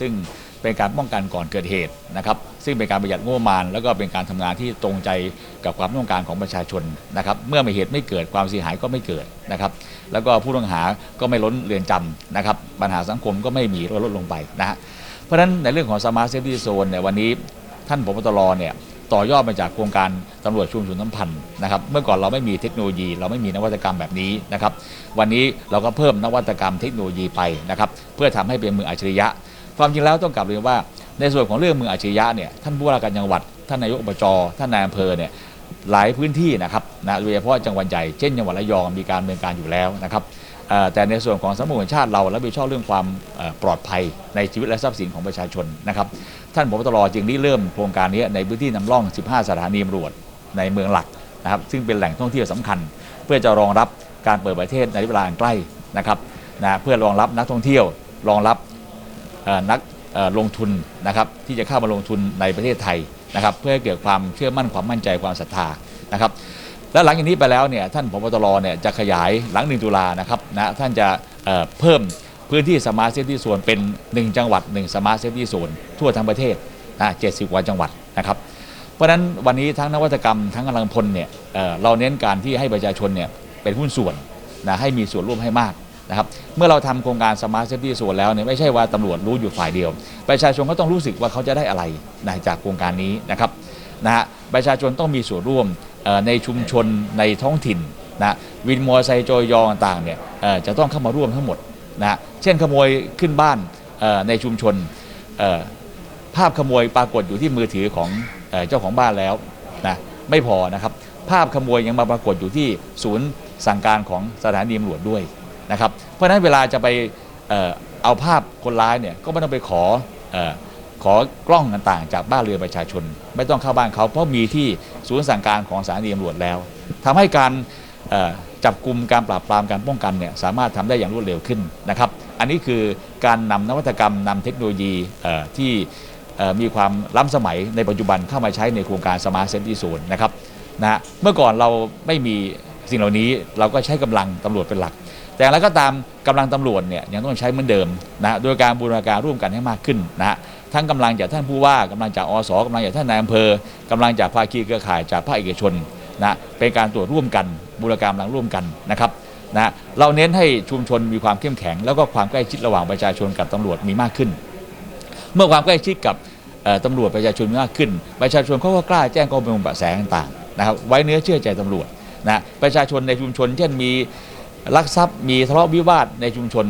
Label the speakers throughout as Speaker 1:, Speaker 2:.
Speaker 1: ซึ่งเป็นการป้องกันก่อนเกิดเหตุนะครับซึ่งเป็นการประหยัดงบประมาณ แล้วก็เป็นการทำงานที่ตรงใจกับความต้องการของประชาชนนะครับเมื่อไม่เหตุไม่เกิดความเสียหายก็ไม่เกิดนะครับแล้วก็ผู้ต้องหาก็ไม่ล้นเรือนจำนะครับปัญหาสังคมก็ไม่มีลดลงไปนะฮะเพราะฉะนั้นในเรื่องของสมาร์ทเซฟตี้โซนเนี่ยวันนี้ท่านผบตรเนี่ยต่อยอดมาจากโครงการตำรวจชุมชนสัมพันธ์นะครับเมื่อก่อนเราไม่มีเทคโนโลยี เราไม่มีนวัตกรรมแบบนี้นะครับวันนี้เราก็เพิ่มนวัตกรรมเทคโนโลยีไปนะครับเพื่อทำให้เป็นมืออัจฉริยะ ความจริงแล้วต้องกลับเรียนว่า ในส่วนของเรื่องเมืองอัจฉริยะเนี่ยท่านผู้ว่าการจังหวัดท่านนายกอบจท่านนายอำเภอเนี่ยหลายพื้นที่นะครับนะโดยเฉพาะจังหวัดใหญ่เช่นจังหวัดระยองมีการดำเนินการอยู่แล้วนะครับแต่ในส่วนของสำนักงานชาติเรารับผิดชอบเรื่องความปลอดภัยในชีวิตและทรัพย์สินของประชาชนนะครับท่านผบตรจึงได้เริ่มโครงการนี้ในพื้นที่นำร่อง 15 สถานีตำรวจในเมืองหลักนะครับซึ่งเป็นแหล่งท่องเที่ยวสำคัญ เพื่อจะรองรับการเปิดประเทศในเวลาอันใกล้นะครับนะเพื่อรองรับนักท่องเที่ยวรองรับ นักลงทุนนะครับที่จะเข้ามาลงทุนในประเทศไทยนะครับเพื่อให้เกิดความเชื่อมั่นความมั่นใจความศรัทธานะครับและหลังจากนี้ไปแล้วเนี่ยท่านผบตรเนี่ยจะขยายหลังหนึ่งตุลานะครับนะท่านจะเเพิ่มพื้นที่สมาร์ทเซฟตี้โซนเป็น 1 จังหวัด 1 สมาร์ทเซฟตี้โซนทั่วทั้งประเทศนะ70กว่าจังหวัดนะครับเพราะฉะนั้นวันนี้ทั้งนวัตกรรมทั้งกำลังพลเนี่ยเเราเน้นการที่ให้ประชาชนเนี่ยเป็นหุ้นส่วนนะให้มีส่วนร่วมให้มาก นะครับเมื่อเราทำโครงการสมาร์ทเซฟตี้ส่วนแล้วเนี่ยไม่ใช่ว่าตำรวจรู้อยู่ฝ่ายเดียว ประชาชนก็ต้องรู้สึกว่าเขาจะได้อะไรนะจากโครงการนี้นะครับนะฮะประชาชนต้องมีส่วนร่วมในชุมชนในท้องถิ่นนะวินมอเตอร์ไซค์จอยองต่างเนี่ยจะต้องเข้ามาร่วมทั้งหมดนะฮะเช่นขโมยขึ้นบ้านในชุมชนภาพขโมยปรากฏอยู่ที่มือถือของเอ่อเจ้าของบ้านแล้วนะไม่พอนะครับ ภาพขโมยยังมาปรากฏอยู่ที่ศูนย์สั่งการของสถานีตำรวจด้วย นะครับเพราะฉะนั้นเวลาจะไปเอาภาพคนร้ายเนี่ยก็ไม่ต้องไปขอออขอกล้องต่างๆ จากบ้านเรือนประชาชน ไม่ต้องเข้าบ้านเขาเพราะมีที่ศูนย์สั่งการของสถานีตำรวจแล้วทำให้การจับกลุ่มการปราบปรามการป้องกันเนี่ยสามารถทำได้อย่างรวดเร็วขึ้นนะครับ อันนี้คือการนำนวัตกรรมนำเทคโนโลยีที่มีความล้ำสมัยในปัจจุบันเข้ามาใช้ในโครงการสมาร์ทเซนตี้โซนนะครับนะฮะเมื่อก่อนเราไม่มีสิ่งเหล่านี้เราก็ใช้กำลังตำรวจเป็นหลัก แต่อย่างไรก็ตามกำลังตำรวจเนี่ยยังต้องใช้เหมือนเดิมนะฮะโดยการบูรณาการร่วมกันให้มากขึ้นนะฮะทั้งกำลังจากท่านผู้ว่ากำลังจากอสกำลังจากท่านนายอำเภอกำลังจากภาคีเครือข่ายจากภาคเอกชนนะเป็นการตรวจร่วมกันบูรณาการกำลังร่วมกันนะครับนะเราเน้นให้ชุมชนมีความเข้มแข็ง แล้วก็ความใกล้ชิดระหว่างประชาชนกับตำรวจมีมากขึ้น เมื่อความใกล้ชิดกับตำรวจประชาชนมากขึ้น ประชาชนเขาก็กล้าแจ้งข้อมูลเบาะแสต่างๆนะครับไว้เนื้อเชื่อใจตำรวจนะประชาชนในชุมชนเช่นมี ลักทรัพย์มีทะเลาะวิวาทในชุมชน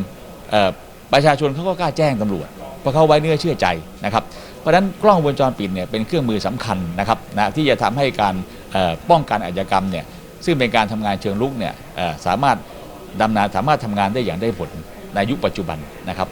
Speaker 1: ประชาชนเขาก็กล้าแจ้งตำรวจเพราะเขาไว้เนื้อเชื่อใจนะครับเพราะฉะนั้นกล้องวงจรปิดเนี่ยเป็นเครื่องมือสำคัญนะครับนะที่จะทำให้การป้องกันอาชญากรรมเนี่ยซึ่งเป็นการทำงานเชิงลุกเนี่ยสามารถดำเนาสามารถทำงานได้อย่างได้ผลในยุคปัจจุบันนะครับ